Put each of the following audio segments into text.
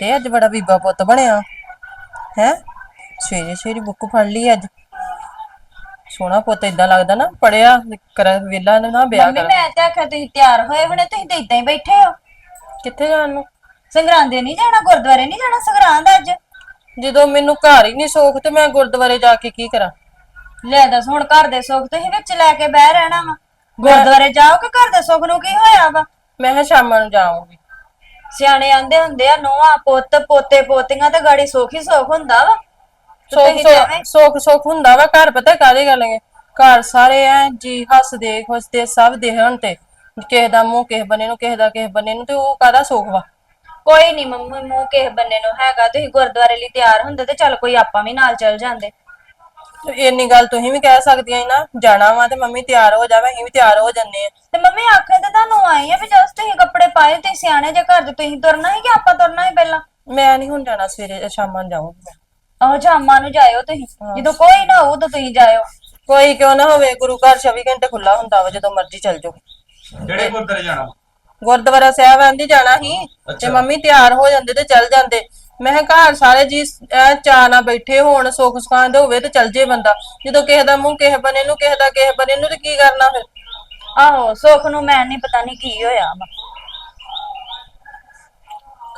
ਤੇ ਅੱਜ ਬੜਾ ਬੀਬਾ ਪੁੱਤ ਬਣਿਆ। ਹੈ? ਸਵੇਰੇ ਸਵੇਰੇ ਬੁੱਕ ਫੜ ਲਈ ਅੱਜ। ਸੋਹਣਾ ਪੁੱਤ ਇਦਾਂ ਲੱਗਦਾ ਨਾ ਪੜਿਆ ਕਰ ਵੇਲਾ ਨਾ ਵਿਆਹ ਮੰਮੀ ਕਰ। ਮੈਂ ਤੇ ਆਖਿਆ ਤੁਸੀਂ ਤਿਆਰ ਹੋਏ ਹੁਣੇ ਤੁਸੀਂ ਤੇ ਇਦਾਂ ਹੀ ਬੈਠੇ ਹੋ। ਕਿੱਥੇ ਜਾਣ ਨੂੰ? ਸੰਗਰਾਂਦੇ ਨਹੀਂ ਜਾਣਾ ਗੁਰਦੁਆਰੇ ਨਹੀਂ ਜਾਣਾ ਸੰਗਰਾਂਦ ਅੱਜ? ਜਦੋਂ ਮੈਨੂੰ ਘਰ ਹੀ ਨਹੀਂ ਸੋਖ ਤੇ ਮੈਂ ਗੁਰਦੁਆਰੇ ਜਾ ਕੇ ਕੀ ਕਰਾਂ? ਲੈ ਦੱਸ ਹੁਣ ਘਰ ਦੇ ਸੁੱਖ ਤੁਸੀਂ ਵਿੱਚ ਲੈ ਕੇ ਬਹਿ ਰਹਿਣਾ ਵਾ। ਗੁਰਦੁਆਰੇ ਜਾਓ ਕਿ ਘਰ ਦੇ ਸੁੱਖ ਨੂੰ ਕੀ ਹੋਇਆ ਵਾ? ਮੈਂ ਕਿਹਾ ਸ਼ਾਮਾਂ ਨੂੰ ਜਾਊਂਗੀ। ਸਿਆਣੇ ਆਂਦੇ ਹੁੰਦੇ ਆ ਨੋਆ ਪੁੱਤ ਪੋਤੇ ਪੋਤੀਆਂ ਤੇ ਗਾੜੀ ਸੁੱਖ ਸੁੱਖ ਹੁੰਦਾ ਵਾ। ਤੇ ਸੁੱਖ ਤੁਸੀਂ ਤੇ ਐਵੇਂ- ਸੁੱਖ ਸੁੱਖ ਸੁੱਖ ਹੁੰਦਾ ਵਾ ਘਰ ਪਤਾ ਕਾਦੇ ਗੱਲਗੇ ਘਰ ਸਾਰੇ ਐ ਜੀ ਹੱਸਦੇ ਖੁਸ਼ਦੇ ਸਭ ਦੇ ਹਣ ਤੇ। ਕਿਸੇ ਦਾ ਮੂੰਹ ਕਿਸੇ ਬੰਨੇ ਨੂੰ ਕਿਸੇ ਦਾ ਕਿਸੇ ਬੰਨੇ ਨੂੰ ਤੇ ਉਹ ਕਾਦਾ ਸੁੱਖ ਵਾ? ਕੋਈ ਨਹੀਂ ਮੰਮੀ ਮੂੰਹ ਕਿਸੇ ਬੰਨੇ ਨੂੰ ਹੈਗਾ ਤੁਸੀਂ ਗੁਰਦੁਆਰੇ ਲਈ ਤਿਆਰ ਹੁੰਦੇ ਤੇ ਚੱਲ ਕੋਈ ਆਪਾਂ ਵੀ ਨਾਲ ਚੱਲ ਜਾਂਦੇ। ਤੇ ਇੰਨੀ ਗੱਲ ਤੁਸੀਂ ਵੀ ਕਹਿ ਸਕਦੀਆਂ ਸੀ ਨਾ ਜਾਣਾ ਵਾ ਤੇ ਮੰਮੀ ਤਿਆਰ ਹੋ ਜਾਵੇ ਅਸੀਂ ਵੀ ਤਿਆਰ ਹੋ ਜੰਨੇ ਆ। ਤੇ ਮੰਮੀ ਆਖੇ ਤੇ ਤੁਹਾਨੂੰ ਆਈ ਆ ਵੀ ਜਦ ਤੁਸੀਂ ਕੱਪੜੇ ਪਾਏ ਤੇ ਸਿਆਣੇ ਜੇ ਘਰ ਦੇ ਤੁਸੀਂ ਤੁਰਨਾ ਹੈ ਕਿ ਆਪਾਂ ਤੁਰਨਾ ਹੈ ਪਹਿਲਾਂ? ਮੈਂ ਨਹੀਂ ਹੁਣ ਜਾਣਾ ਸਵੇਰੇ ਸ਼ਾਮਾਂ ਨੂੰ ਜਾਊਂਗੀ ਮੈਂ। ਆਹੋ ਨੂੰ ਜਾਇਓ ਤੁਸੀਂ। ਜਦੋਂ ਕੋਈ ਨਾ ਹੋਊ ਤਾਂ ਤੁਸੀਂ ਜਾਇਓ। ਕੋਈ ਕਿਉਂ ਨਾ ਹੋਵੇ ਗੁਰੂ ਘਰ 24 ਘੰਟੇ ਖੁੱਲਾ ਹੁੰਦਾ ਵਾ ਜਦੋਂ ਮਰਜ਼ੀ ਚੱਲ ਜਾਓ। ਕਿਹੜੇ ਗੁਰਦੁਆਰੇ ਜਾਣਾ? ਗੁਰਦੁਆਰਾ ਸਾਹਿਬ ਆਂਦੀ ਜਾਣਾ ਸੀ ਤੇ ਮੰਮੀ ਤਿਆਰ ਹੋ ਜਾਂਦੇ ਤੇ ਚੱਲ ਜਾਂਦੇ। ਮੈਂ ਕਿਹਾ ਘਰ ਸਾਰੇ ਜੀ ਐ ਚਾਹ ਨਾਲ ਬੈਠੇ ਹੋਣ ਸੁੱਖ ਸੁਖਾਂ ਦੇ ਹੋਵੇ ਤੇ ਚੱਲ ਜੇ ਬੰਦਾ। ਜਦੋਂ ਕਿਸੇ ਦਾ ਮੂੰਹ ਕਿਸੇ ਬਨੇ ਨੂੰ ਕਿਸੇ ਦਾ ਕਿਸੇ ਬਨੇ ਨੂੰ ਤੇ ਕੀ ਕਰਨਾ ਫਿਰ? ਆਹੋ ਸੁੱਖ ਨੂੰ ਮੈਂ ਨਹੀਂ ਪਤਾ ਨਹੀਂ ਕੀ ਹੋਇਆ ਵਾ।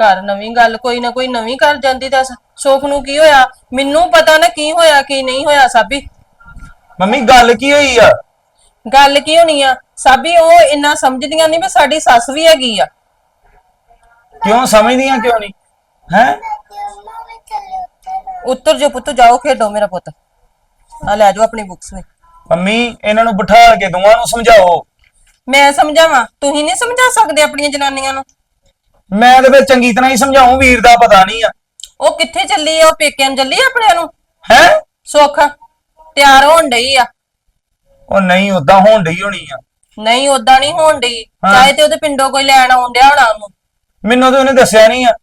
ਘਰ ਨਵੀਂ ਗੱਲ ਕੋਈ ਨਾ ਕੋਈ ਨਵੀਂ ਕਰ ਜਾਂਦੀ ਦੱਸ। ਸੁੱਖ ਨੂੰ ਕੀ ਹੋਇਆ? ਮੈਨੂੰ ਪਤਾ ਨਾ ਕੀ ਹੋਇਆ ਕੀ ਨਹੀਂ ਹੋਇਆ ਸਾਬੀ। ਮੰਮੀ ਗੱਲ ਕੀ ਹੋਈ ਆ? ਗੱਲ ਕੀ ਹੋਣੀ ਆ? ਸਾਬੀ ਉਹ ਇੰਨਾ ਸਮਝਦੀਆਂ ਨਹੀਂ ਵੀ ਸਾਡੀ ਸੱਸ ਵੀ ਹੈਗੀ ਆ। ਕਿਉਂ ਸਮਝਦੀਆਂ ਕਿਉਂ ਨਹੀਂ ਹੈ? ਉੱਤਰ ਜੋ ਪੁੱਤ ਜਾਓ ਖੇਡੋ ਮੇਰਾ ਪੁੱਤ। ਆ ਲੈ ਜਾਓ ਆਪਣੀ ਬੁੱਕਸ ਵੀ। ਮੰਮੀ ਇਹਨਾਂ ਨੂੰ ਬਿਠਾ ਕੇ ਦੋਵਾਂ ਨੂੰ ਸਮਝਾਓ। ਮੈਂ ਸਮਝਾਵਾਂ? ਤੁਸੀਂ ਨਹੀਂ ਸਮਝਾ ਸਕਦੇ ਆਪਣੀਆਂ ਜਨਾਨੀਆਂ ਨੂੰ? ਮੈਂ ਤੇ ਫਿਰ ਚੰਗੀ ਤਰ੍ਹਾਂ ਹੀ ਸਮਝਾਉਂ ਵੀਰ ਦਾ ਪਤਾ ਨਹੀਂ ਆ। ਉਹ ਕਿੱਥੇ ਚੱਲੀ ਆ? ਉਹ ਪੇਕਿਆਂ ਨੂੰ ਚੱਲੀ ਆ ਆਪਣਿਆਂ ਨੂੰ? ਹੈ? ਸੁੱਖ ਤਿਆਰ ਹੋਣ ਡਈ ਆ। ਉਹ ਨਹੀਂ ਉਦਾਂ ਹੋਣ ਡਈ ਹੋਣੀ ਆ। ਨਹੀਂ ਉਦਾਂ ਨਹੀਂ ਹੋਣ ਡਈ। ਹਾਂ। ਚਾਹੇ ਤੇ ਉਹਦੇ ਪਿੰਡੋਂ ਕੋਈ ਲੈਣ ਆਉਣ ਡਿਆ ਹੋਣਾ ਉਹਨੂੰ। ਮੈਨੂੰ ਤੇ ਉਹਨੇ ਦੱਸਿਆ ਨਹੀਂ ਆ।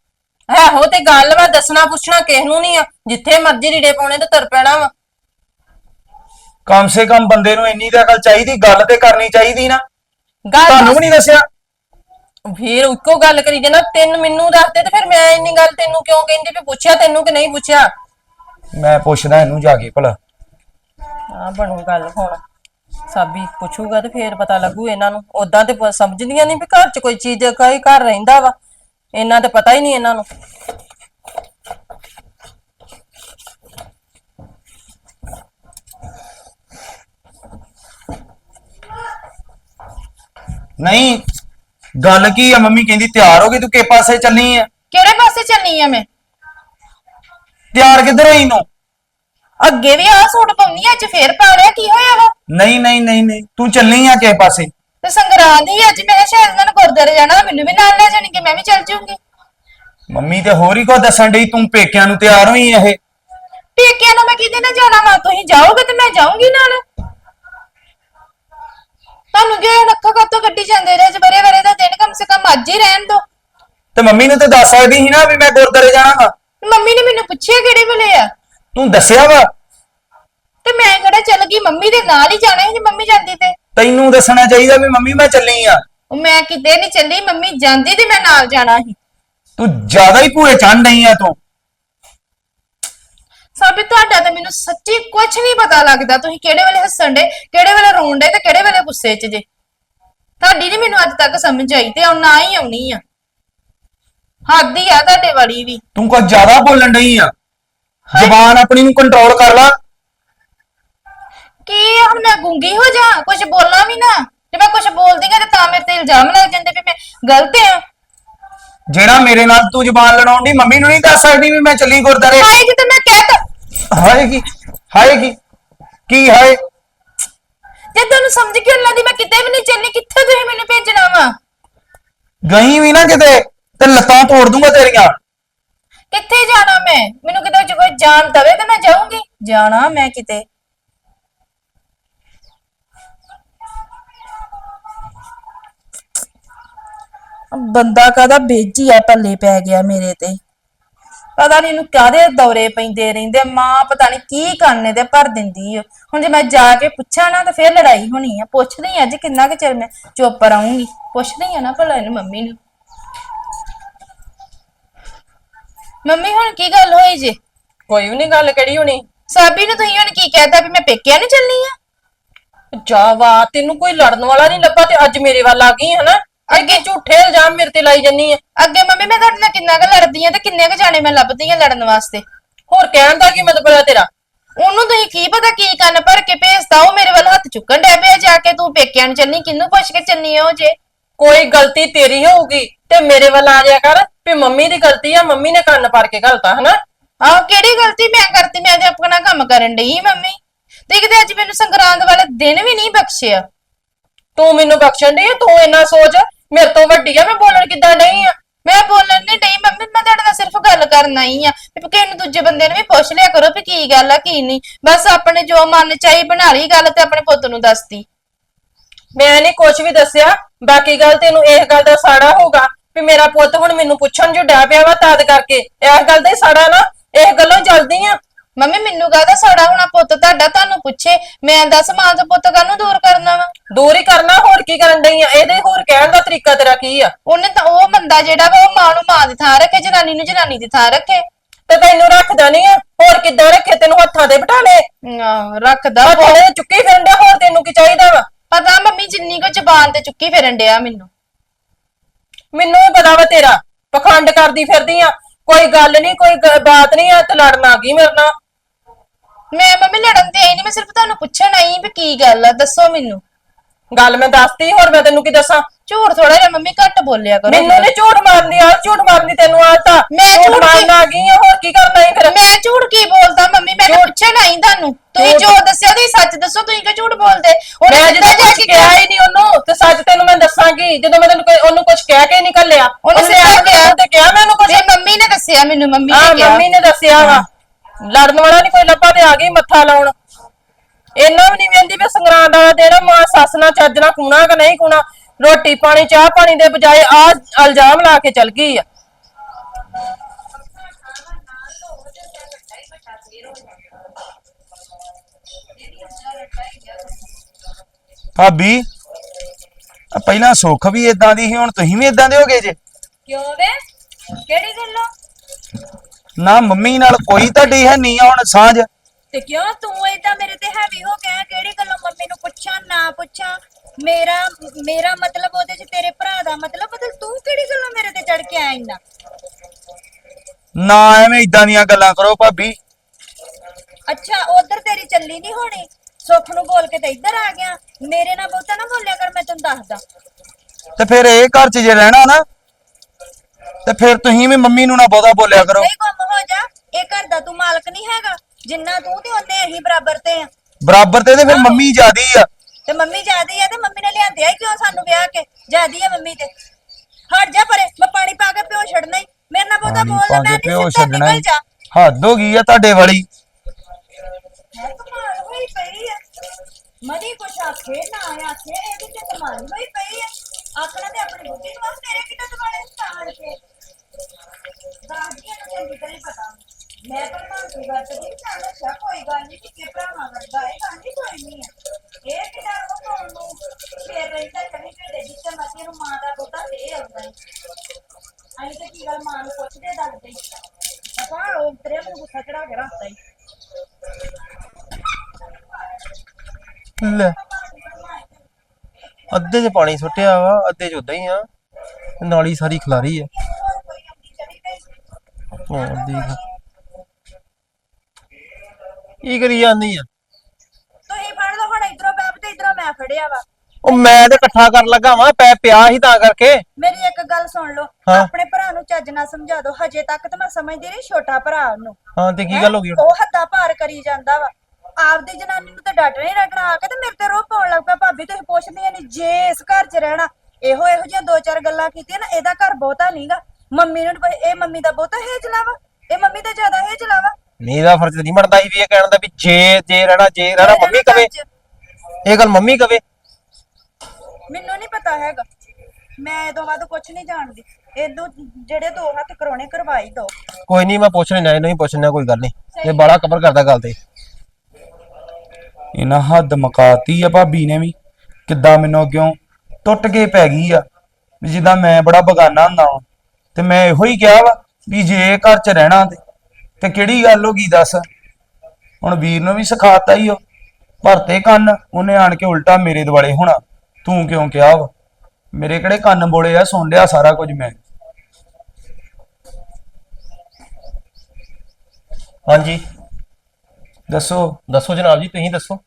ਹੈ ਹੋ ਤੇ ਗੱਲ ਵਾ ਦੱਸਣਾ ਪੁੱਛਣਾ ਕਿਸ ਨੂੰ ਨਹੀਂ ਆ। ਜਿੱਥੇ ਮਰਜ਼ੀ ਰੀੜੇ ਪਾਉਣੇ ਤੇ ਤੁਰ ਪੈਣਾ ਵਾ। ਕਮ ਸੇ ਕਮ ਬੰਦੇ ਨੂੰ ਇੰਨੀ ਤਾਂ ਅਕਲ ਚਾਹੀਦੀ ਗੱਲ ਤੇ ਕਰਨੀ ਚਾਹੀਦੀ ਨਾ। ਗੱਲ ਤੁਹਾਨੂੰ ਵੀ ਨਹੀਂ ਦੱਸਿਆ? ਫਿਰ ਇੱਕੋ ਗੱਲ ਕਰੀ ਜੇ ਨਾ ਤੈਨੂੰ ਮੈਨੂੰ ਦੱਸਦੇ ਤੇ ਫਿਰ ਮੈਂ ਇੰਨੀ ਗੱਲ ਤੈਨੂੰ ਕਿਉਂ ਕਹਿੰਦੀ ਵੀ ਪੁੱਛਿਆ ਤੈਨੂੰ ਕਿ ਨਹੀਂ ਪੁੱਛਿਆ? ਮੈਂ ਪੁੱਛਦਾ ਇਹਨੂੰ ਜਾ ਕੇ ਭਲਾ। ਆ ਬਣੂ ਗੱਲ ਹੁਣ। ਸਾਬੀ ਪੁੱਛੂਗਾ ਤੇ ਫੇਰ ਪਤਾ ਲੱਗੂ ਇਹਨਾਂ ਨੂੰ। ਉਦਾਂ ਤੇ ਪ- ਸਮਝਦੀਆਂ ਨਹੀਂ ਵੀ ਘਰ 'ਚ ਕੋਈ ਚੀਜ਼ ਕੋਈ ਘਰ ਰਹਿੰਦਾ ਵਾ। ਇਹਨਾਂ ਤੇ ਪਤਾ ਹੀ ਨਹੀਂ ਇਹਨਾਂ ਨੂੰ। ਨਹੀਂ ਗੱਲ ਕੀ ਆ? ਮੰਮੀ ਕਹਿੰਦੀ ਤਿਆਰ ਹੋ ਗਈ ਤੂੰ ਕਿਸ ਪਾਸੇ ਚੱਲੀ ਆ? ਕਿਹੜੇ ਪਾਸੇ ਚੱਲਨੀ ਆ ਮੈਂ? ਤਿਆਰ ਕਿੱਧਰ ਹੋਈ ਨੂੰ? ਅੱਗੇ ਵੀ ਆਹ ਸੂਟ ਪਾਉਣੀ ਅੱਜ ਫੇਰ ਪਾ ਲਿਆ ਕੀ ਹੋਇਆ ਵਾ? ਨਹੀਂ ਨਹੀਂ ਨਹੀਂ ਨਹੀਂ ਤੂੰ ਚੱਲੀ ਆ ਕਿਸ ਪਾਸੇ? ਤੇ ਸੰਗਰਾਂਦ ਹੀ ਅੱਜ ਮੈਂ ਸ਼ਾਇਦ ਉਹਨਾਂ ਨੂੰ ਗੁਰਦੁਆਰੇ ਜਾਣਾ ਮੈਨੂੰ ਵੀ ਨਾਲ ਲੈ ਜਾਣਗੇ ਮੈਂ ਵੀ ਚੱਲ ਜਾਊਂਗੀ ਮੰਮੀ ਤੇ ਹੋਰ ਹੀ ਕੋ ਦੱਸਣ ਡਈ ਤੂੰ ਪੇਕਿਆਂ ਨੂੰ ਤਿਆਰ ਹੋਈ ਇਹ? ਪੇਕਿਆਂ ਨੂੰ ਮੈਂ ਕਿਤੇ ਨਾ ਜਾਣਾ ਵਾ? ਤੁਸੀਂ ਜਾਓਗੇ ਤੇ ਮੈਂ ਜਾਊਂਗੀ ਨਾਲ। ਤੁਹਾਨੂੰ ਕਿ ਨੱਕਾ ਕੱਤੋਂ ਕੱਢੀ ਜਾਂਦੇ ਰਹੇ ਜਬਰੇ ਵਰੇ ਦਾ ਦਿਨ ਕਮ ਸੇ ਕਮ ਅੱਜ ਹੀ ਰਹਿਣ ਦੋ ਤੇ ਮੰਮੀ ਨੂੰ ਤੇ ਦੱਸ ਸਕਦੀ ਸੀ ਨਾ ਵੀ ਮੈਂ ਗੁਰਦਾਰੇ ਜਾਣਾ ਵਾ। ਮੰਮੀ ਨੇ ਮੈਨੂੰ ਪੁੱਛਿਆ ਕਿਹੜੇ ਵੇਲੇ ਆ? ਤੂੰ ਦੱਸਿਆ ਵਾ? ਤੇ ਮੈਂ ਕਿਹੜਾ ਚੱਲ ਗਈ ਮੰਮੀ ਦੇ ਨਾਲ ਹੀ ਜਾਣਾ ਸੀ ਜੇ ਮੰਮੀ ਜਾਂਦੀ ਤੇ। ਤੈਨੂੰ ਦੱਸਣਾ ਚਾਹੀਦਾ ਵੀ ਮੰਮੀ ਮੈਂ ਚੱਲੀ ਆ। ਉਹ ਮੈਂ ਕਿਤੇ ਨਹੀਂ ਚੱਲੀ ਮੰਮੀ ਜਾਂਦੀ ਤੇ ਮੈਂ ਨਾਲ ਜਾਣਾ ਸੀ। ਤੂੰ ਜ਼ਿਆਦਾ ਹੀ ਭੂਏ ਚੰਨ ਨਹੀਂ ਆ ਤੂੰ। ਸਾਬੀ ਤੁਹਾਡਾ ਤਾਂ ਮੈਨੂੰ ਸੱਚੀ ਕੁਝ ਨਹੀਂ ਪਤਾ ਲੱਗਦਾ। ਤੁਸੀਂ ਕਿਹੜੇ ਵੇਲੇ ਹੱਸਣ ਦੇ ਕਿਹੜੇ ਵੇਲੇ ਰੋਣ ਦੇ ਤੇ ਕਿਹੜੇ ਵੇਲੇ ਗੁੱਸੇ 'ਚ ਜੇ। ਤੁਹਾਡੀ ਨਹੀਂ ਮੈਨੂੰ ਅੱਜ ਤੱਕ ਸਮਝ ਆਈ ਤੇ ਹੁਣ ਨਾ ਹੀ ਆਉਣੀ ਆ। ਹੱਦ ਹੀ ਆ ਤੁਹਾਡੇ ਵਾਲੀ ਵੀ। ਤੂੰ ਕੁਝ ਜ਼ਿਆਦਾ ਬੋਲਣ ਡਈ ਆ। ਜ਼ਬਾਨ ਆਪਣੀ ਨੂੰ ਕੰਟਰੋਲ ਕਰ ਲੈ। ਕੀ ਹੁਣ ਮੈਂ ਗੁੰਗੀ ਹੋ ਜਾ? ਕੁਝ ਬੋਲਾਂ ਵੀ ਨਾ। ਜੇ ਮੈਂ ਕੁਝ ਬੋਲਦੀ ਆ ਤੇ ਤਾਂ ਮੇਰੇ ਤੇ ਇਲਜ਼ਾਮ ਲੱਗ ਜਾਂਦੇ ਵੀ ਮੈਂ ਗਲਤ ਆ। ਜਿਹੜਾ ਮੇਰੇ ਨਾਲ ਤੂੰ ਜ਼ਬਾਨ ਲੜਾਉਣ ਦੀ ਮੰਮੀ ਨੂੰ ਨਹੀਂ ਦੱਸ ਸਕਦੀ ਵੀ ਮੈਂ ਚੱਲੀ ਗੁਰਦਾਰੇ ਹਾਏ ਕਿ ਮੈਂ ਕਹਿਤਾ ਹਾਏ ਕੀ? ਹਾਏ ਕੀ? ਕੀ ਹਾਏ? ਜੇ ਤੁਹਾਨੂੰ ਸਮਝ ਕਿਉਂ ਲੱਗਦੀ ਮੈਂ ਕਿਤੇ ਵੀ ਨਹੀਂ ਚੱਲਣੀ ਕਿੱਥੇ ਤੁਸੀਂ ਮੈਨੂੰ ਭੇਜਣਾ ਵਾ? ਗਈ ਵੀ ਨਾ ਕਿਤੇ ਤੇ ਲੱਤਾਂ ਤੋੜ ਦੂੰਗਾ ਤੇਰੀਆਂ। ਕਿੱਥੇ ਜਾਣਾ ਮੈਂ? ਮੈਨੂੰ ਕਿਤੇ ਜੇ ਕੋਈ ਜਾਣ ਦਵੇ ਤੇ ਮੈਂ ਜਾਊਂਗੀ। ਜਾਣਾ ਮੈਂ ਕਿਤੇ। ਬੰਦਾ ਕਾਦਾ ਭੇਜੀ ਆ ਪੱਲੇ ਪੈ ਗਿਆ ਮੇਰੇ ਤੇ। ਪਤਾ ਨਹੀਂ ਇਹਨੂੰ ਕਾਦੇ ਦੌਰੇ ਪੈਂਦੇ ਰਹਿੰਦੇ ਮਾਂ ਪਤਾ ਨਹੀਂ ਕੀ ਕਰਨੇ ਤੇ ਭਰ ਦਿੰਦੀ ਓ ਹੁਣ ਜੇ ਮੈਂ ਜਾ ਕੇ ਪੁੱਛਾਂ ਨਾ ਤਾਂ ਫੇਰ ਲੜਾਈ ਹੋਣੀ ਆ। ਪੁੱਛਦੀ ਆ ਅੱਜ ਕਿੰਨਾ ਕੁ ਚਿਰ ਮੈਂ ਚੁੱਪ ਰਹੂੰਗੀ। ਪੁੱਛਦੀ ਆ ਨਾ ਭਲਾ ਇਹਨੂੰ ਮੰਮੀ ਨੂੰ। ਮੰਮੀ ਹੁਣ ਕੀ ਗੱਲ ਹੋਈ ਜੇ? ਕੋਈ ਵੀ ਨਹੀਂ ਗੱਲ ਕਿਹੜੀ ਹੋਣੀ? ਸਾਬੀ ਨੂੰ ਤੁਸੀਂ ਹੁਣ ਕੀ ਕਹਿਤਾ ਵੀ ਮੈਂ ਪੇਕਿਆਂ ਨੂੰ ਚੱਲਨੀ ਆ? ਜਾ ਵਾ ਤੈਨੂੰ ਕੋਈ ਲੜਨ ਵਾਲਾ ਨਹੀਂ ਲੱਭਾ ਤੇ ਅੱਜ ਮੇਰੇ ਵੱਲ ਆ ਗਈ ਹਨਾ? ਅੱਗੇ ਝੂਠੇ ਇਲਜ਼ਾਮ ਮੇਰੇ ਤੇ ਲਾਈ ਜੰਨੀ ਆ ਅੱਗੇ ਮੰਮੀ ਮੈਂ ਤੁਹਾਡੇ ਨਾਲ ਕਿੰਨਾ ਕੁ ਲੜਦੀ ਆ ਤੇ ਕਿੰਨੇ ਕੁ ਜਾਣੇ ਮੈਂ ਲੱਭਦੀ ਆ ਲੜਨ ਵਾਸਤੇ। ਹੋਰ ਕਹਿਣ ਦਾ ਕੀ ਮਤਲਬ ਹੈ ਤੇਰਾ? ਉਹਨੂੰ ਤੁਸੀਂ ਕੀ ਪਤਾ ਕੀ ਕੰਨ ਭਰ ਕੇ ਭੇਜਦਾ ਉਹ ਮੇਰੇ ਵੱਲ ਹੱਥ ਚੁੱਕਣ ਡਿਆ ਪਿਆ ਜਾ ਕੇ ਤੂੰ ਪੇਕਿਆਂ ਨੂੰ ਚੱਲਨੀ ਕਿੰਨੂੰ ਪੁੱਛ ਕੇ ਚੱਲਨੀ ਆ ਉਹ ਜੇ? ਕੋਈ ਗਲਤੀ ਤੇਰੀ ਹੋਊਗੀ ਤੇ ਮੇਰੇ ਵੱਲ ਆ ਜਾਇਆ ਕਰ ਵੀ ਮੰਮੀ ਦੀ ਗਲਤੀ ਆ ਮੰਮੀ ਨੇ ਕੰਨ ਪਾੜ ਕੇ ਘਲਤਾ ਹਨਾ? ਆਹ ਕਿਹੜੀ ਗਲਤੀ? ਮੈਂ ਕਰਤੀ ਮੈਂ ਤੇ ਆਪਣਾ ਕੰਮ ਕਰਨ ਡਈ ਮੰਮੀ। ਤੇ ਕਿਤੇ ਅੱਜ ਮੈਨੂੰ ਸੰਗਰਾਂਦ ਵਾਲੇ ਦਿਨ ਵੀ ਨਹੀਂ ਬਖਸ਼ਿਆ। ਤੂੰ ਮੈਨੂੰ ਬਖਸ਼ਣ ਦੀ ਤੂੰ ਇੰਨਾ ਸੋਚ ਮੇਰੇ ਤੋਂ ਵੱਡੀ ਆ, ਮੈਂ ਬੋਲਣ ਕਿੱਦਾਂ ਡਈ ਆ? ਮੈਂ ਬੋਲਣ ਨਹੀਂ ਡਈ, ਮੰਮੀ, ਮੈਂ ਤੁਹਾਡੇ ਨਾਲ ਸਿਰਫ ਗੱਲ ਕਰਨ ਆਈ ਆ। ਵੀ ਕਿਸੇ ਨੂੰ ਦੂਜੇ ਬੰਦੇ ਨੂੰ ਵੀ ਪੁੱਛ ਲਿਆ ਕਰੋ ਵੀ ਕੀ ਗੱਲ ਆ, ਕੀ ਨਹੀਂ। ਬਸ ਆਪਣੇ ਜੋ ਮਨ ਚ ਆਈ ਬਣਾ ਲਈ ਗੱਲ ਤੇ ਆਪਣੇ ਪੁੱਤ ਨੂੰ ਦੱਸਤੀ। ਮੈਂ ਨਹੀਂ ਕੁਝ ਵੀ ਦੱਸਿਆ, ਬਾਕੀ ਗੱਲ ਤੈਨੂੰ ਇਸ ਗੱਲ ਦਾ ਸਾੜਾ ਹੋਗਾ ਵੀ ਮੇਰਾ ਪੁੱਤ ਹੁਣ ਮੈਨੂੰ ਪੁੱਛਣ ਜੋ ਡਿਆ ਪਿਆ ਵਾ ਤਦ ਕਰਕੇ। ਇਸ ਗੱਲ ਦਾ ਹੀ ਸਾੜਾ ਨਾ ਇਸ ਗੱਲੋਂ ਜਲਦੀ ਆ। ਮੰਮੀ ਮੈਨੂੰ ਕਹਦਾ ਸਾਡਾ ਹੋਣਾ ਪੁੱਤ? ਤੁਹਾਡਾ ਤੁਹਾਨੂੰ ਪੁੱਛੇ। ਮੈਂ ਦੱਸ ਮਾਂ ਤੋਂ ਪੁੱਤ ਕਾਹਨੂੰ ਦੂਰ ਕਰਨਾ ਵਾ? ਦੂਰ ਹੀ ਕਰਨਾ ਹੋਰ ਕੀ ਕਰਨ ਡਈ ਆ? ਇਹਦੇ ਹੋਰ ਕਹਿਣ ਦਾ ਤਰੀਕਾ ਤੇਰਾ ਕੀ ਆ? ਉਹਨੇ ਤਾਂ ਉਹ ਬੰਦਾ ਜਿਹੜਾ ਵਾ ਉਹ ਮਾਂ ਨੂੰ ਮਾਂ ਦੀ ਥਾਂ ਰੱਖੇ ਜਨਾਨੀ ਨੂੰ ਜਨਾਨੀ ਦੀ ਥਾਂ ਰੱਖੇ। ਤੇ ਤੈਨੂੰ ਰੱਖਦਾ ਨਹੀਂ ਆ? ਹੋਰ ਕਿੱਦਾਂ ਰੱਖੇ? ਤੈਨੂੰ ਹੱਥਾਂ ਦੇ ਬਿਠਾ ਲੇ ਆਹ, ਰੱਖਦਾ ਹੱਥਾਂ ਦੇ ਚੁੱਕੀ ਫਿਰਦੇ ਹੋਰ ਤੈਨੂੰ ਕੀ ਚਾਹੀਦਾ ਵਾ? ਪਤਾ ਮੰਮੀ ਜਿੰਨੀ ਕੋ ਜ਼ਬਾਨ ਤੇ ਚੁੱਕੀ ਫਿਰਨ ਡਿਆ ਮੈਨੂੰ। ਮੈਨੂੰ ਵੀ ਪਤਾ ਵਾ ਤੇਰਾ। ਪਖੰਡ ਕਰਦੀ ਫਿਰਦੀ ਆ। ਕੋਈ ਗੱਲ ਨਹੀਂ ਕੋਈ ਗ- ਬਾਤ ਨਹੀਂ ਆ ਤੇ ਲੜਨ ਗਈ ਮੇਰੇ ਨਾਲ। ਮੈਂ ਮੰਮੀ ਲੜਨ ਤੇ ਆਈ ਨਹੀਂ ਮੈਂ ਸਿਰਫ ਤੁਹਾਨੂੰ ਪੁੱਛਣ ਆਈ ਵੀ ਕੀ ਗੱਲ ਆ ਦੱਸੋ ਮੈਨੂੰ। ਗੱਲ ਮੈਂ ਦੱਸਤੀ ਹੋਰ ਮੈਂ ਤੈਨੂੰ ਕੀ ਦੱਸਾਂ? ਝੂਠ ਥੋੜਾ ਜਿਹਾ ਮੰਮੀ ਘੱਟ ਬੋਲਿਆ ਕਰੋ ਮੈਨੂੰ ਨੀ ਝੂਠ ਮਾਰਨੀ ਆ ਝੂਠ ਮਾਰਨੀ ਤੈਨੂੰ ਆਦਤ ਆ। ਮੈਂ ਝੂਠ ਮਾਰਨ ਆ ਗਈ ਆ ਹੋਰ ਕੀ ਕਰਨਾ ਹੀ ਫਿਰ? ਮੈਂ ਝੂਠ ਕੀ ਬੋਲਦਾ ਮੰਮੀ? ਮੈਂ ਤਾਂ ਪੁੱਛਣ ਆਈ ਤੁਹਾਨੂੰ। ਤੁਸੀਂ ਜੋ ਦੱਸਿਆ ਤੁਸੀਂ ਸੱਚ ਦੱਸੋ ਤੁਸੀਂ ਕਿ ਝੂਠ ਬੋਲਦੇ? ਉਹਨੇ ਮੈਂ ਸਿੱਧਾ ਜਦੋਂ ਜਾ ਕੁਝ ਕੇ ਕਿਹਾ ਹੀ ਨਹੀਂ ਉਹਨੂੰ ਤੇ ਸੱਚ ਤੈਨੂੰ ਮੈਂ ਦੱਸਾਂਗੀ। ਜਦੋਂ ਮੈਂ ਤੈਨੂੰ ਕੋਈ ਉਹਨੂੰ ਕੁਝ ਕਹਿ ਕੇ ਨਹੀਂ ਕੱਲਿਆ ਉਹਨੇ ਸਿੱਧਾ ਕਿਹਾ? ਤੇ ਕਿਹਾ ਮੈਂ ਉਹਨੂੰ ਕੁਝ ਜੇ ਮੰਮੀ ਨੇ ਦੱਸਿਆ ਮੈਨੂੰ ਮੰਮੀ ਨੇ ਕਿਹਾ। ਮੰਮੀ ਨੇ ਦੱਸਿਆ ਵਾ। ਲੜਨ ਵਾਲਾ ਨਹੀਂ ਕੋਈ ਲੱਭਾ ਤੇ ਆ ਗਈ ਮੱਥਾ ਲਾਉਣ। ਇਹਨਾਂ ਵੀ ਨਹੀਂ ਵੇਂਦੀ ਵੀ ਸੰਗਰਾਂਦ ਵਾਲਾ ਦਿਨ ਮਾਂ ਸੱਸ ਨਾਲ ਚੱਜ ਨਾਲ ਕੂਣਾ ਕਿ ਨਹੀਂ ਕੂਣਾ ਰੋਟੀ ਪਾਣੀ ਚਾਹ ਪਾਣੀ ਦੇ ਬਜਾਏ ਆ ਇਲਜ਼ਾਮ ਲਾ ਕੇ ਚਲ ਗਈ ਆ। ਭਾਬੀ ਆ ਪਹਿਲਾਂ ਸੁੱਖ ਵੀ ਇਦਾਂ ਦੀ ਸੀ ਹੁਣ ਤੁਸੀਂ ਵੀ ਇਦਾਂ ਦੇ ਹੋਗੇ ਜੇ। ਕਿਉਂ ਵੇ? ਕਿਹੜੀ ਗੱਲੋਂ? ਨਾ ਮੰਮੀ ਨਾਲ ਕੋਈ ਤੁਹਾਡੀ ਹੈ ਨਹੀਂ ਹੁਣ ਸਾਂਝ। ਤੇ ਕਿਉਂ ਤੂੰ ਏਦਾਂ ਮੇਰੇ ਤੇ ਹੈਵੀ ਹੋ ਗਿਆ ਕਿਹੜੀ ਗੱਲੋਂ ਮੰਮੀ ਨੂੰ ਪੁੱਛਾਂ ਨਾ ਪੁੱਛਾਂ? ਮੇਰਾ ਮੇਰਾ ਮਤਲਬ ਉਹਦੇ ਚ ਤੇਰੇ ਭਰਾ ਦਾ ਮਤਲਬ ਮਤਲਬ ਤੂੰ ਕਿਹੜੀ ਗੱਲੋਂ ਮੇਰੇ ਤੇ ਚੜ ਕੇ ਆਇਆ ਇੰਨਾ? ਨਾ ਐਵੇਂ ਇਦਾਂ ਦੀਆਂ ਗੱਲਾਂ ਕਰੋ ਭਾਬੀ। ਅੱਛਾ ਉਧਰ ਤੇਰੀ ਚੱਲੀ ਨਹੀਂ ਹੋਣੀ? ਸੁੱਖ ਨੂੰ ਬੋਲ ਕੇ ਤੇ ਇੱਧਰ ਆ ਗਿਆ। ਮੇਰੇ ਨਾਲ ਬਹੁਤਾ ਨਾ ਬੋਲਿਆ ਕਰ ਮੈਂ ਤੈਨੂੰ ਦੱਸਦਾ। ਤੇ ਫਿਰ ਇਹ ਘਰ 'ਚ ਜੇ ਰਹਿਣਾ ਨਾ ਤੇ ਫਿਰ ਤੁਸੀਂ ਵੀ ਮੰਮੀ ਨੂੰ ਨਾ ਬਹੁਤਾ ਬੋਲਿਆ ਕਰੋ। ਨਹੀਂ ਗੁੰਮ ਹੋ ਜਾ। ਇਹ ਘਰ ਦਾ ਤੂੰ ਮਾਲਕ ਨਹੀਂ ਹੈਗਾ। ਜਿੰਨਾ ਤੂੰ ਤੇ ਉਹਨੇ ਅਸੀਂ ਬਰਾਬਰ ਤੇ ਆ। ਬਰਾਬਰ ਤੇ ਤੇ ਫਿਰ ਮੰਮੀ ਜਿਆਦੀ ਆ। ਤੇ ਮੰਮੀ ਜਾਦੀ ਆ ਤੇ ਮੰਮੀ ਨੇ ਲਿਆਂਦਿਆ ਹੀ ਕਿਉਂ ਸਾਨੂੰ ਵਿਆਹ ਕੇ? ਜਾਦੀ ਆ ਮੰਮੀ ਤੇ। ਹਟ ਜਾ ਪਰੇ ਮੈਂ ਪਾਣੀ ਪਾ ਕੇ ਪਿਓ ਛੱਡਣਾ ਹੀ। ਮੇਰੇ ਨਾਲ ਬਹੁਤਾ ਬੋਲਦਾ ਪਾ ਮੈਂ ਨਹੀਂ ਪਿਓ ਸਿੱਧਾ ਛੱਡਣਾ ਨਿਕਲ। ਜਾ। ਹੱਦ ਹੋ ਗਈ ਆ ਤੁਹਾਡੇ ਵਾਲੀ। ਮੈਂ ਕਮਾਲ ਹੋਈ ਪਈ ਆ। ਮਦੀ ਕੁਛ ਆਖੇ ਨਾ ਆਖੇ ਇਹਦੇ ਤੇ ਕਮਾਲ ਹੋਈ ਪਈ ਆ। ਆਖਣਾ ਤੇ ਆਪਣੀ ਬੁੱਧੀ ਨੂੰ ਬਸ ਤੇਰੇ ਕਿੱਦਾਂ ਦੁਬਾਰੇ ਕੇ। ਦਾਦੀਆਂ ਨੂੰ ਪਤਾ। ਮੈਂ ਪਰ ਦੀ ਗੱਲ ਤੇ ਚੱਲ ਅੱਛਾ ਕੋਈ ਗੱਲ ਨਹੀਂ ਕਿ ਭਰਾਵਾਂ ਵਰਗਾ ਇਹ ਗੱਲ ਨਹੀਂ, ਕੋਈ ਨਹੀਂ ਆ। ਇਹ ਕਿਦਾਂ ਉਹ ਕੋਣ ਨੂੰ ਫੇਰ ਰਹਿੰਦਾ ਕਵੀ ਤੇ ਜਿੱਥੇ ਮਤੀ ਨੂੰ ਮਾਂ ਦਾ ਬੋਤਾ ਤੇ ਆਉਂਦਾ ਹੈ। ਅਸੀਂ ਤੇ ਕੀ ਗੱਲ ਮਾਂ ਨੂੰ ਪੁੱਛਦੇ ਦੱਸਦੇ ਆਪਾਂ ਉਹ ਤੇਰੇ ਨੂੰ ਗੁੱਸਾ ਚੜਾ ਕੇ ਰੱਖਦਾ ਹੀ। ਲੈ, ਅੱਧੇ 'ਚ ਪਾਣੀ ਸੁੱਟਿਆ ਵਾ, ਅੱਧੇ 'ਚ ਉਦਾਂ ਹੀ ਆ। ਨਾਲੀ ਸਾਰੀ ਖਲਾਰੀ ਆ। ਹਾਂ ਦੇਖ। ਕੀ ਕਰੀ ਜਾਂਦੀ ਆ? ਤੁਸੀਂ ਫੜ ਲਓ ਹੁਣ ਇਧਰੋਂ ਪੈਪ ਤੇ ਇਧਰੋਂ ਮੈਂ ਫੜਿਆ ਵਾ। ਉਹ ਮੈਂ ਤੇ ਇਕੱਠਾ ਕਰਨ ਲੱਗਾ ਵਾਂ ਪੈ ਪਿਆ ਸੀ ਤਾਂ ਕਰਕੇ। ਮੇਰੀ ਇੱਕ ਗੱਲ ਸੁਣ ਲਓ ਹਾਂ। ਆਪਣੇ ਭਰਾ ਨੂੰ ਚੱਜ ਨਾਲ ਸਮਝਾ ਦਿਓ ਹਜੇ ਤੱਕ ਤਾਂ ਮੈਂ ਸਮਝਦੀ ਰਹੀ ਛੋਟਾ ਭਰਾ ਉਹਨੂੰ। ਹਾਂ ਤੇ ਕੀ ਗੱਲ ਹੋ ਗਈ ਹੁਣ? ਉਹ ਹੱਦਾਂ ਪਾਰ ਕਰੀ ਜਾਂਦਾ ਵਾ। ਆਪਦੀ ਜਨਾਨੀ ਨੂੰ ਤਾਂ ਡਾਟਣਾ ਹੀ ਰੱਖਣਾ ਆ ਕੇ ਤੇ ਮੇਰੇ ਤੇ ਰੋ ਪਾਉਣ ਲੱਗ ਪਿਆ ਭਾਬੀ ਤੁਸੀਂ ਪੁੱਛਦੀਆਂ ਨਹੀਂ ਜੇ ਇਸ ਘਰ 'ਚ ਰਹਿਣਾ ਇਹੋ ਇਹੋ ਜਿਹੀਆਂ ਦੋ ਚਾਰ ਗੱਲਾਂ ਕੀਤੀਆਂ ਨਾ ਇਹਦਾ ਘਰ ਬਹੁਤਾ ਨਹੀਂਗਾ ਮੰਮੀ ਨੂੰ ਨੀ ਪਤਾ- ਇਹ ਮੰਮੀ ਦਾ ਬਹੁਤਾ ਹੇਜਲਾ ਵਾ ਇਹ ਮੰਮੀ ਦਾ ਜ਼ਿਆਦਾ ਹੇਜਲਾ ਵਾ ਮੇਰਾ ਫਰਜ਼ ਨਹੀਂ ਬਣਦਾ ਸੀ ਵੀ ਇਹ ਕਹਿਣ ਦਾ ਵੀ ਜੇ ਜੇ ਰਹਿਣਾ ਜੇ ਰਹਿਣਾ ਮੰਮੀ ਕਵੇ। ਇਹ ਗੱਲ ਮੰਮੀ ਕਵੇ। ਮੈਨੂੰ ਨਹੀਂ ਪਤਾ ਹੈਗਾ। ਮੈਂ ਇਹ ਤੋਂ ਵੱਧ ਕੁਝ ਨਹੀਂ ਜਾਣਦੀ। ਇਹਦੋਂ ਜਿਹੜੇ ਦੋ ਹੱਥ ਕਰਾਉਣੇ ਕਰਵਾਈ ਦੋ। ਕੋਈ ਨਹੀਂ ਮੈਂ ਪੁੱਛ ਲੈਣਾ ਇਹਨੂੰ ਹੀ ਪੁੱਛਣਾ ਕੋਈ ਗੱਲ ਨਹੀਂ। ਇਹ ਬਾਲਾ ਕਬਰ ਕਰਦਾ ਗੱਲ ਤੇ। ਇਹਨਾਂ ਹੱਦ ਮਕਾਤੀ ਆ ਭਾਬੀ ਨੇ ਵੀ। ਕਿੱਦਾਂ ਮੈਨੂੰ ਅੱਗਿਓਂ ਟੁੱਟ ਕੇ ਪੈ ਗਈ ਆ। ਵੀ ਜਿੱਦਾਂ ਮੈਂ ਬੜਾ ਬਗਾਨਾ ਹੁੰਦਾ ਵਾਂ। ਤੇ ਮੈਂ ਇਹੋ ਹੀ ਕਿਹਾ ਵਾ ਵੀ ਜੇ ਘਰ 'ਚ ਰਹਿਣਾ ਤੇ ਤੇ ਕਿਹੜੀ ਗੱਲ ਹੋ ਗਈ ਦੱਸ? ਹੁਣ ਵੀਰ ਨੂੰ ਵੀ ਸਿਖਾਤਾ ਹੀ ਉਹ। ਭਰਤੇ ਕੰਨ, ਉਹਨੇ ਆਣ ਕੇ ਉਲਟਾ ਮੇਰੇ ਦੁਆਲੇ ਹੋਣਾ। ਤੂੰ ਕਿਉਂ ਕਿਹਾ ਵਾ? ਮੇਰੇ ਕਿਹੜੇ ਕੰਨ ਬੋਲੇ ਆ? ਸੁਣ ਲਿਆ ਸਾਰਾ ਕੁਝ ਮੈਂ। ਹਾਂਜੀ। ਦੱਸੋ ਦੱਸੋ ਜਨਾਬ ਜੀ, ਤੁਸੀਂ ਦੱਸੋ।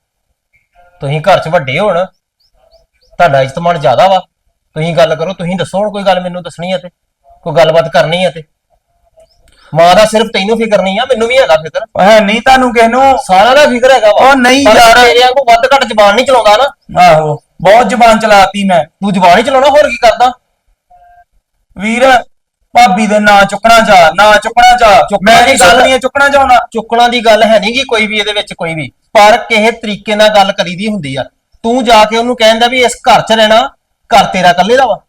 ਤੁਸੀਂ ਘਰ 'ਚ ਵੱਡੇ ਹੋਣ। ਤੁਹਾਡਾ ਇਜਤਮਾਣ ਜ਼ਿਆਦਾ ਵਾ। ਤੁਸੀਂ ਗੱਲ ਕਰੋ, ਤੁਸੀਂ ਦੱਸੋ ਹੁਣ ਕੋਈ ਗੱਲ ਮੈਨੂੰ ਦੱਸਣੀ ਹੈ ਤੇ। ਕੋਈ ਗੱਲਬਾਤ ਕਰਨੀ ਹੈ ਤੇ? ਮਾਂ ਦਾ ਸਿਰਫ ਤੈਨੂੰ ਫਿਕਰ ਨਹੀਂ ਆ ਮੈਨੂੰ ਵੀ ਹੈਗਾ ਫਿਕਰ। ਹੈ ਨਹੀਂ ਤੁਹਾਨੂੰ ਕਿਸ ਨੂੰ? ਸਾਰਿਆਂ ਦਾ ਫਿਕਰ ਹੈਗਾ ਵਾ। ਉਹ ਨਹੀਂ ਪਰ ਯਾਰ। ਤੇਰੇ ਵਾਂਗੂ ਵੱਧ ਘੱਟ ਜ਼ਬਾਨ ਨਹੀਂ ਚਲਾਉਂਦਾ ਨਾ। ਆਹੋ ਬਹੁਤ ਜ਼ਬਾਨ ਚਲਾਤੀ ਮੈਂ। ਤੂੰ ਜ਼ਬਾਨ ਹੀ ਚਲਾਉਣਾ ਹੋਰ ਕੀ ਕਰਦਾ? ਵੀਰ ਭਾਬੀ ਦੇ ਨਾਂ ਚੁੱਕਣਾ ਜਾ ਨਾਂ ਚੁੱਕਣਾ ਜਾ। ਚੁੱਕਣਾ ਮੈਂ ਦੀ ਗੱਲ- ਨਹੀਂ ਚੁੱਕਣਾ ਚਾਹੁੰਦਾ ਚੁੱਕਣਾ ਦੀ ਗੱਲ ਹੈ ਨਹੀਂ ਗੀ ਕੋਈ ਵੀ ਇਹਦੇ ਵਿੱਚ ਕੋਈ ਵੀ। ਪਰ ਕਿਸੇ ਤਰੀਕੇ ਨਾਲ ਗੱਲ ਕਰੀਦੀ ਹੁੰਦੀ ਆ। ਤੂੰ ਜਾ ਕੇ ਉਹਨੂੰ ਕਹਿੰਦਾ ਵੀ ਇਸ ਘਰ 'ਚ ਰਹਿਣਾ ਘਰ ਤੇਰਾ ਇਕੱਲੇ ਦਾ ਵਾ।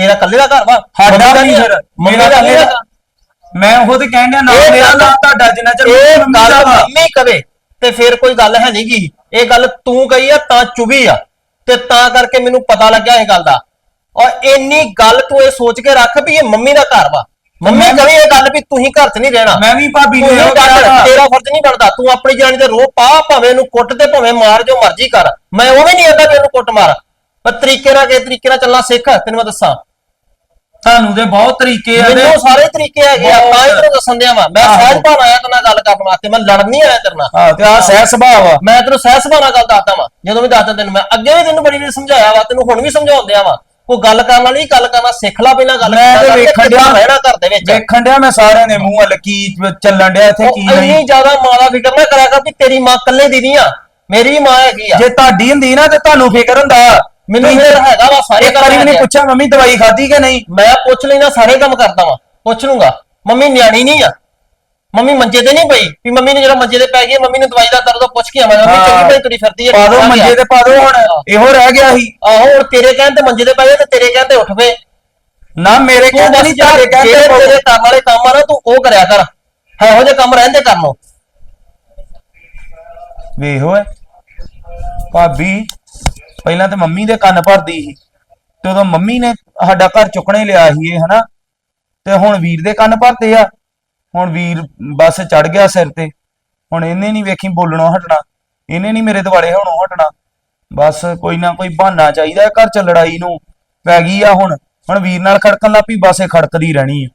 ਤੇਰਾ ਇਕੱਲੇ ਦਾ ਘਰ ਵਾ? ਸਾਡਾ ਨਹੀਂ ਫਿਰ? ਮੇਰਾ ਹੈਗਾ। ਦਾ। ਮੈਂ ਉਹ ਤੇ ਕਹਿਣ ਡਿਆ ਨਾ ਇਹ ਮੇਰਾ ਗੱਲ- ਨਾ ਤੁਹਾਡਾ ਜਿੰਨਾ ਚਿਰ ਇਹ ਮੰਮੀ ਗੱਲ ਦਾ ਵਾ। ਮੰਮੀ ਕਵੇ ਤੇ ਫਿਰ ਕੋਈ ਗੱਲ ਹੈ ਨਹੀਂ ਗੀ। ਇਹ ਗੱਲ ਤੂੰ ਕਹੀ ਆ ਤਾਂ ਚੁਭੀ ਆ। ਤੇ ਤਾਂ ਕਰਕੇ ਮੈਨੂੰ ਪਤਾ ਲੱਗਿਆ ਇਹ ਗੱਲ ਦਾ। ਔਰ ਇੰਨੀ ਗੱਲ ਤੂੰ ਇਹ ਸੋਚ ਕੇ ਰੱਖ ਵੀ ਇਹ ਮੰਮੀ ਦਾ ਘਰ ਵਾ। ਮੰਮੀ ਕਵੇ ਇਹ ਗੱਲ ਵੀ ਤੁਸੀਂ ਘਰ 'ਚ ਨਹੀਂ ਰਹਿਣਾ। ਮੈਂ ਵੀ ਭਾਬੀ ਨੂੰ ਤੂੰ ਇਹੋ ਇਹ ਗੱਲ ਕਿਹਾ ਵਾ। ਤੇਰਾ ਫਰਜ਼ ਨਹੀਂ ਬਣਦਾ। ਤੂੰ ਆਪਣੀ ਜਾਨੀ ਦੇ ਰੋਹ ਪਾ ਭਾਵੇਂ ਉਹਨੂੰ ਕੁੱਟ ਤੇ ਭਾਵੇਂ ਮਾਰ ਜੋ ਮਰਜ਼ੀ ਕਰ। ਮੈਂ ਉਹ ਵੀ ਨਹੀਂ ਆਂਦਾ ਕਿ ਉਹਨੂੰ ਕੁੱਟ ਮਾਰ। ਪਰ ਤਰੀਕੇ ਨਾਲ ਕਿਸ ਤਰੀਕੇ ਨਾਲ ਚੱਲਣਾ ਸਿੱਖ ਤੈਨੂੰ ਮੈਂ ਦੱਸਾਂ। ਤੁਹਾਨੂੰ ਦੇ ਬਹੁਤ ਤਰੀਕੇ ਆ ਤੇ ਮੈਨੂੰ ਸਾਰੇ ਤਰੀਕੇ ਹੈਗੇ ਆ। ਤਾਂ ਹੀ ਤੈਨੂੰ ਦੱਸਣ ਦਿਆ ਵਾ। ਮੈਂ। ਸਹਿਜ ਭਾਣ ਆਇਆ ਤੇਰੇ ਨਾਲ ਗੱਲ ਕਰਨ ਵਾਸਤੇ ਮੈਂ ਲੜਨ ਨਹੀਂ ਆਇਆ ਤੇਰੇ ਨਾਲ। ਹਾਂ ਤੇ ਆ ਸਹਿ ਸੁਭਾਅ ਵਾ। ਮੈਂ ਤੈਨੂੰ ਸਹਿਜ ਸੁਭਾਅ ਨਾਲ ਗੱਲ ਦੱਸਦਾ ਵਾਂ ਜਦੋਂ ਵੀ ਦੱਸਦਾ ਤੈਨੂੰ ਮੈਂ। ਅੱਗੇ ਵੀ ਤੈਨੂੰ ਬੜੀ ਵਾਰੀ ਸਮਝਾਇਆ ਵਾ ਤੈਨੂੰ ਹੁਣ ਵੀ ਸਮਝਾਉਂਦਿਆ ਵਾ। ਕੋਈ ਗੱਲ ਕਰਨ ਵਾਲੀ ਗੱਲ ਕਰਨਾ ਸਿੱਖ ਲੈ ਪਹਿਲਾਂ ਗੱਲ। ਮੈਂ ਤੇ ਵੇਖਣ ਡਿਆ ਰਹਿਣਾ ਘਰ ਦੇ ਵਿੱਚ। ਵੇਖਣ ਡਿਆ ਮੈਂ ਸਾਰਿਆਂ ਦੇ ਮੂੰਹ ਵੱਲ ਕੀ ਚੱਲਣ ਡਿਆ ਇੱਥੇ ਕੀ ਇੰਨੀ ਨਹੀਂ ਜ਼ਿਆਦਾ ਮਾਂ ਦਾ ਫਿਕਰ ਨਾ ਕਰਿਆ ਕਰ ਵੀ ਤੇਰੀ ਮਾਂ ਇਕੱਲੇ ਦੀ ਨਹੀਂ ਆ ਮੇਰੀ ਮਾਂ ਹੈਗੀ ਆ। ਜੇ ਤੁਹਾਡੀ ਹੁੰਦੀ ਨਾ ਤੇ ਤੁਹਾਨੂੰ ਫਿਕਰ ਹੁੰਦਾ। ਮੈਨੂੰ ਫਿਰ ਹੈਗਾ ਵਾ ਸਾਰੇ ਇੱਕ ਕੰਮ ਵਾਰੀ ਵੀ ਨਹੀਂ ਹੈਗੇ ਆ। ਪੁੱਛਿਆ ਮੰਮੀ ਦਵਾਈ ਖਾਧੀ ਕਿ ਨਹੀਂ? ਮੈਂ ਪੁੱਛ ਲੈਣਾ ਸਾਰੇ ਕੰਮ ਕਰਦਾ ਵਾਂ। ਪੁੱਛ ਲੂੰਗਾ। ਮੰਮੀ ਨਿਆਣੀ ਨਹੀਂ ਆ। ਮੰਮੀ ਮੰਜੇ ਤੇ ਨਹੀਂ ਪਈ? ਵੀ ਮੰਮੀ ਨੇ ਜਿਹੜਾ ਮੰਜੇ ਤੇ ਪੈ ਗਈ ਮੰਮੀ ਨੂੰ ਦਵਾਈ ਦਾ ਦਰਦ ਪੁੱਛ ਕੇ ਆਵਾਂ। ਮੰਮੀ। ਚੰਗੀ ਭਲੀ ਤੁਰੀ ਫਿਰਦੀ ਹੈ ਪਾ ਦੋ ਮੰਜੇ ਤੇ ਪਾ ਦੋ ਹੁਣ। ਇਹੋ ਰਹਿ ਗਿਆ ਸੀ। ਆਹੋ ਹੁਣ ਤੇਰੇ ਕਹਿਣ ਤੇ ਮੰਜੇ ਤੇ ਪੈ ਜਾ ਤੇ ਤੇਰੇ ਕਹਿਣ ਤੇ ਉੱਠ ਪਏ ਨਾ ਮੇਰੇ ਤੂੰ ਕਹਿੰਦੇ ਬਸ ਨਹੀਂ ਜਿਹੜੇ ਤੁਹਾਡੇ ਕਹਿੰਦੇ ਤੇਰੇ ਕੰਮ ਵਾਲੇ ਕੰਮ ਆ ਨਾ ਤੂੰ ਉਹ ਕਰਿਆ ਕਰ। ਇਹੋ ਜਿਹੇ ਕੰਮ ਰਹਿੰਦੇ ਕਰਨ ਨੂੰ। ਵੇਖ ਭਾਬੀ ਪਹਿਲਾਂ ਤੇ ਮੰਮੀ ਦੇ ਕੰਨ ਭਰਦੀ ਸੀ ਤੇ ਉਦੋਂ ਮੰਮੀ ਨੇ ਸਾਡਾ ਘਰ ਚੁੱਕਣੇ ਲਿਆ ਸੀ ਇਹ, ਹਨਾ? ਤੇ ਹੁਣ ਵੀਰ ਦੇ ਕੰਨ ਭਰਤੇ ਆ। ਹੁਣ ਵੀਰ ਬਸ ਚੜ ਗਿਆ ਸਿਰ ਤੇ। ਹੁਣ ਇਹਨੇ ਨਹੀਂ ਵੇਖੀ ਬੋਲਣੋਂ ਹਟਣਾ। ਇਹਨੇ ਨਹੀਂ ਮੇਰੇ ਦੁਆਲੇ ਹੋਣੋਂ ਹਟਣਾ। ਬਸ ਕੋਈ ਨਾ ਕੋਈ ਬਹਾਨਾ ਚਾਹੀਦਾ ਘਰ ਚ ਲੜਾਈ ਨੂੰ। ਪੈ ਗਈ ਆ ਹੁਣ। ਹੁਣ ਵੀਰ ਨਾਲ ਖੜਕਣ ਲੱਪੀ ਬਸ ਇਹ ਖੜਕਦੀ ਰਹਿਣੀ ਆ।